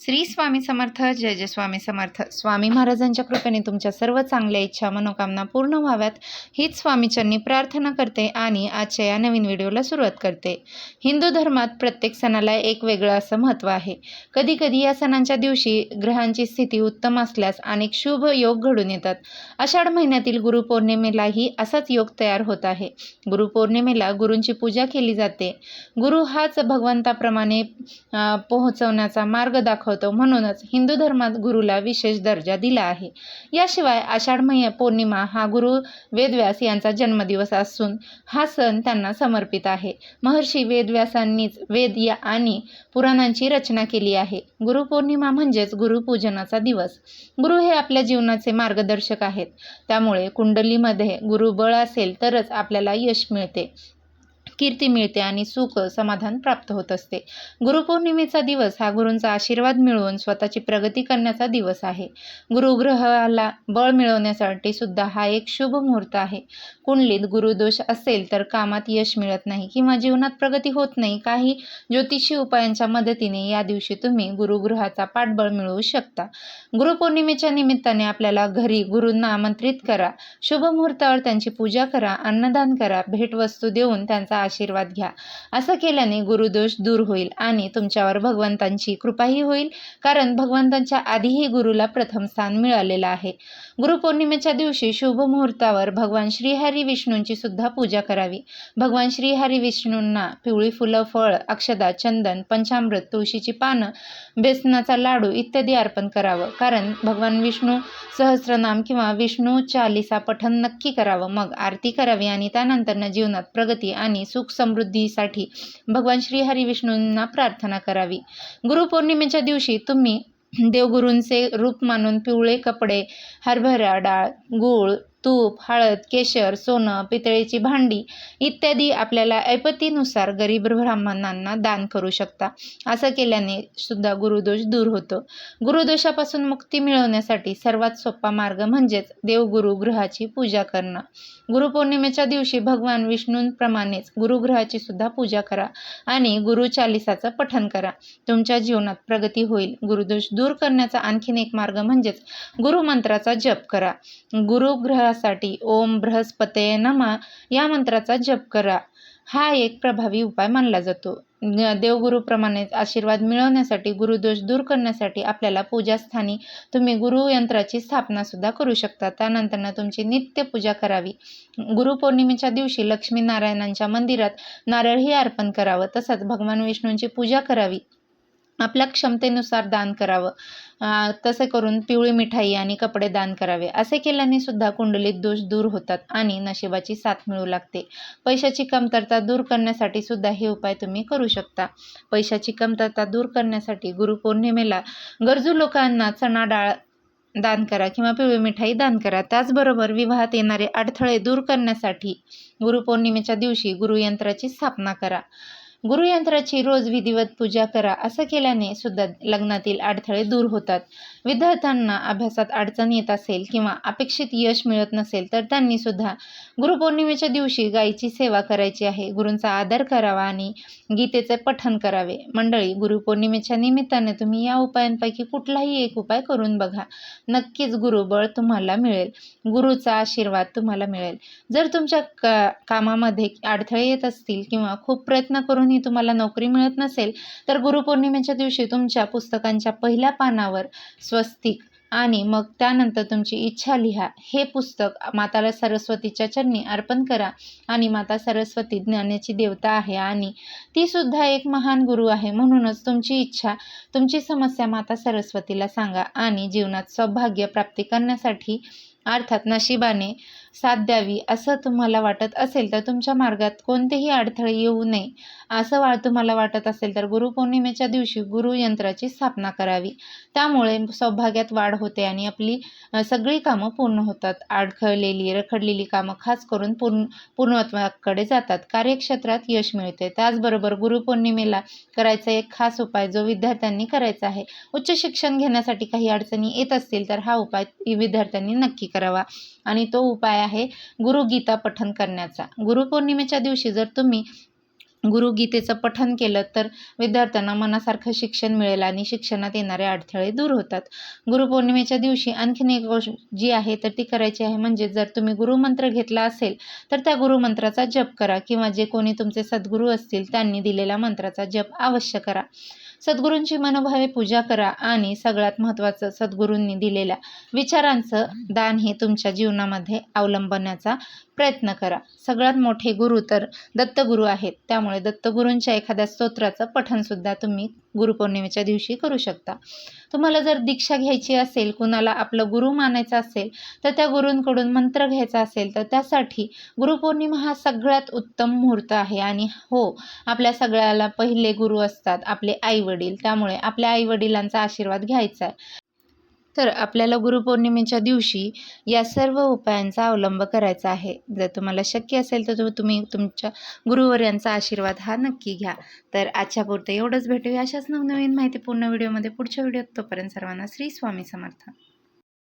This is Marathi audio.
श्री स्वामी समर्थ जय जय स्वामी समर्थ. स्वामी महाराजांच्या कृपेने तुमच्या सर्व चांगल्या इच्छा मनोकामना पूर्ण व्हाव्यात. हीच स्वामीच्यांनी प्रार्थना करते आणि आजच्या या नवीन व्हिडिओला सुरुवात करते. हिंदू धर्मात प्रत्येक सणाला एक वेगळं असं महत्त्व आहे. कधीकधी या सणांच्या दिवशी ग्रहांची स्थिती उत्तम असल्यास अनेक शुभ योग घडून येतात. आषाढ महिन्यातील गुरुपौर्णिमेलाही असाच योग तयार होत आहे. गुरुपौर्णिमेला गुरूंची पूजा केली जाते. गुरु हाच भगवंताप्रमाणे पोहोचवण्याचा मार्ग दाखव दाखवतो म्हणूनच हिंदू धर्मात गुरुला विशेष दर्जा दिला आहे. याशिवाय आषाढ महिना पौर्णिमा हा गुरु वेदव्यास यांचा जन्मदिवस असून हा सण त्यांना समर्पित आहे. महर्षी वेदव्यासांनीच वेद या आणि पुराणांची रचना केली आहे. गुरुपौर्णिमा म्हणजेच गुरुपूजनाचा दिवस. गुरु हे आपल्या जीवनाचे मार्गदर्शक आहेत. त्यामुळे कुंडलीमध्ये गुरुबळ असेल तरच आपल्याला यश मिळते. कीर्ती मिळते आणि सुख समाधान प्राप्त होत असते. गुरुपौर्णिमेचा दिवस हा गुरूंचा आशीर्वाद मिळवून स्वतःची प्रगती करण्याचा दिवस आहे. गुरुग्रहाला बळ मिळवण्यासाठी सुद्धा हा एक शुभ मुहूर्त आहे. कुंडलीत गुरुदोष असेल तर कामात यश मिळत नाही किंवा जीवनात प्रगती होत नाही. काही ज्योतिषी उपायांच्या मदतीने या दिवशी तुम्ही गुरुग्रहाचा पाठबळ मिळवू शकता. गुरुपौर्णिमेच्या निमित्ताने आपल्याला घरी गुरूंना आमंत्रित करा. शुभ मुहूर्तावर त्यांची पूजा करा अन्नदान करा भेटवस्तू देऊन त्यांचा आशीर्वाद घ्या. असं केल्याने गुरुदोष दूर होईल आणि तुमच्यावर भगवंतांची कृपाही होईल कारण भगवंतांच्या आधीही गुरुला प्रथम स्थान मिळालेलं आहे. गुरुपौर्णिमेच्या दिवशी शुभ मुहूर्तावर भगवान श्रीहरी विष्णूंची सुद्धा पूजा करावी. भगवान श्रीहरी विष्णूंना पिवळी फुलं फळ अक्षदा चंदन पंचामृत तुळशीची पानं बेसनाचा लाडू इत्यादी अर्पण करावं. कारण भगवान विष्णू सहस्रनाम किंवा विष्णू चालिसा पठन नक्की करावं. मग आरती करावी आणि त्यानंतरनं जीवनात प्रगती आणि सुख समृद्धीसाठी भगवान श्रीहरी विष्णूंना प्रार्थना करावी. गुरुपौर्णिमेच्या दिवशी तुम्ही देवगुरूंचे रूप मानून पिवळे कपडे हरभरा डाळ गूळ तूप हळद केशर सोनं पितळेची भांडी इत्यादी आपल्याला ऐपतीनुसार गरीब ब्राह्मणांना दान करू शकता. असं केल्याने सुद्धा गुरुदोष दूर होतो. गुरुदोषापासून मुक्ती मिळवण्यासाठी सर्वात सोपा मार्ग म्हणजेच देवगुरु ग्रहाची पूजा करणं. गुरुपौर्णिमेच्या दिवशी भगवान विष्णूंप्रमाणेच गुरुग्रहाची सुद्धा पूजा करा आणि गुरु चालिसाचं पठन करा. तुमच्या जीवनात प्रगती होईल. गुरुदोष दूर करण्याचा आणखीन एक मार्ग म्हणजेच गुरुमंत्राचा जप करा. गुरुग्रह गुरुग्रहासाठी ओम बृहस्पते नमा या मंत्राचा जप करा. हा एक प्रभावी उपाय मानला जातो. देवगुरूप्रमाणेच आशीर्वाद मिळवण्यासाठी गुरुदोष दूर करण्यासाठी आपल्याला पूजास्थानी तुम्ही गुरुयंत्राची स्थापना सुद्धा करू शकता. त्यानंतरनं तुमची नित्य पूजा करावी. गुरुपौर्णिमेच्या दिवशी लक्ष्मीनारायणांच्या मंदिरात नारळही अर्पण करावं. तसंच भगवान विष्णूंची पूजा करावी. आपल्या क्षमतेनुसार दान करावं. तसे करून पिवळी मिठाई आणि कपडे दान करावे. असे केल्याने सुद्धा कुंडलीत दोष दूर होतात आणि नशिबाची साथ मिळू लागते. पैशाची कमतरता दूर करण्यासाठी सुद्धा हे उपाय तुम्ही करू शकता. पैशाची कमतरता दूर करण्यासाठी गुरुपौर्णिमेला गरजू लोकांना चणा डाळ दान करा किंवा पिवळी मिठाई दान करा. त्याचबरोबर विवाहात येणारे अडथळे दूर करण्यासाठी गुरुपौर्णिमेच्या दिवशी गुरुयंत्राची स्थापना करा. गुरुयंत्राची रोज विधिवत पूजा करा असं केल्याने सुद्धा लग्नातील अडथळे दूर होतात. विद्यार्थ्यांना अभ्यासात अडचण येत असेल किंवा अपेक्षित यश मिळत नसेल तर त्यांनी सुद्धा गुरुपौर्णिमेच्या दिवशी गायीची सेवा करायची आहे. गुरूंचा आदर करावा आणि गीतेचे पठण करावे. मंडळी गुरुपौर्णिमेच्या निमित्ताने तुम्ही या उपायांपैकी कुठलाही एक उपाय करून बघा. नक्कीच गुरुबळ तुम्हाला मिळेल. गुरुचा आशीर्वाद तुम्हाला मिळेल. जर तुमच्या का कामामध्ये अडथळे येत असतील किंवा खूप प्रयत्न करून करूनही तुम्हाला नोकरी मिळत नसेल तर गुरुपौर्णिमेच्या दिवशी तुमच्या पुस्तकांच्या पहिल्या पानावर स्वस्तिक आणि मग त्यानंतर तुमची इच्छा लिहा. हे पुस्तक माताला सरस्वतीच्या चरणी अर्पण करा आणि माता सरस्वती ज्ञानाची देवता आहे आणि ती सुद्धा एक महान गुरु आहे. म्हणूनच तुमची इच्छा तुमची समस्या माता सरस्वतीला सांगा आणि जीवनात सौभाग्य प्राप्ती करण्यासाठी अर्थात नशिबाने साथ द्यावी असं तुम्हाला वाटत असेल तर तुमच्या मार्गात कोणतेही अडथळे येऊ नये असं वा तुम्हाला वाटत असेल तर गुरुपौर्णिमेच्या दिवशी गुरुयंत्राची स्थापना करावी. त्यामुळे सौभाग्यात वाढ होते आणि आपली सगळी कामं पूर्ण होतात. अडखळलेली रखडलेली कामं खास करून पूर्ण पूर्णत्वाकडे जातात. कार्यक्षेत्रात यश मिळते. त्याचबरोबर गुरुपौर्णिमेला करायचा एक खास उपाय जो विद्यार्थ्यांनी करायचा आहे. उच्च शिक्षण घेण्यासाठी काही अडचणी येत असतील तर हा उपाय विद्यार्थ्यांनी नक्की करावा. आणि तो उपाय आहे? गुरुगीता पठन करण्याचा. गुरुपौर्णिमेच्या दिवशी जर तुम्ही गुरुगीतेचं पठन केलं तर विद्यार्थ्यांना मनासारखं शिक्षण मिळेल आणि शिक्षणात येणारे अडथळे दूर होतात. गुरुपौर्णिमेच्या दिवशी आणखीन एक गोष्ट जी आहे तर ती करायची आहे म्हणजे जर तुम्ही गुरुमंत्र घेतला असेल तर त्या गुरुमंत्राचा जप करा किंवा जे कोणी तुमचे सद्गुरू असतील त्यांनी दिलेल्या मंत्राचा जप अवश्य करा. सद्गुरूंची मनोभावे पूजा करा आणि सगळ्यात महत्त्वाचं सद्गुरूंनी दिलेल्या विचारांचं दान हे तुमच्या जीवनामध्ये अवलंबण्याचा प्रयत्न करा. सगळ्यात मोठे गुरु तर दत्तगुरू आहेत. त्यामुळे दत्तगुरूंच्या एखाद्या स्तोत्राचं पठणसुद्धा तुम्ही गुरुपौर्णिमेच्या दिवशी करू शकता. तुम्हाला जर दीक्षा घ्यायची असेल कुणाला आपलं गुरु मानायचं असेल तर त्या गुरूंकडून मंत्र घ्यायचा असेल तर त्यासाठी गुरुपौर्णिमा हा सगळ्यात उत्तम मुहूर्त आहे. आणि हो आपल्या सगळ्याला पहिले गुरु असतात आपले आई वडील त्यामुळे आपल्या आई वडिलांचा आशीर्वाद घ्यायचा आहे. तर आपल्याला गुरुपौर्णिमेच्या दिवशी या सर्व उपायांचा अवलंब करायचा आहे. जर तुम्हाला शक्य असेल तर तुम्ही तुमच्या गुरुवर यांचा आशीर्वाद हा नक्की घ्या. तर आजच्यापुरतं एवढंच. भेटूया अशाच नवनवीन माहितीपूर्ण व्हिडिओमध्ये. पुढच्या व्हिडिओत तोपर्यंत सर्वांना श्री स्वामी समर्थ.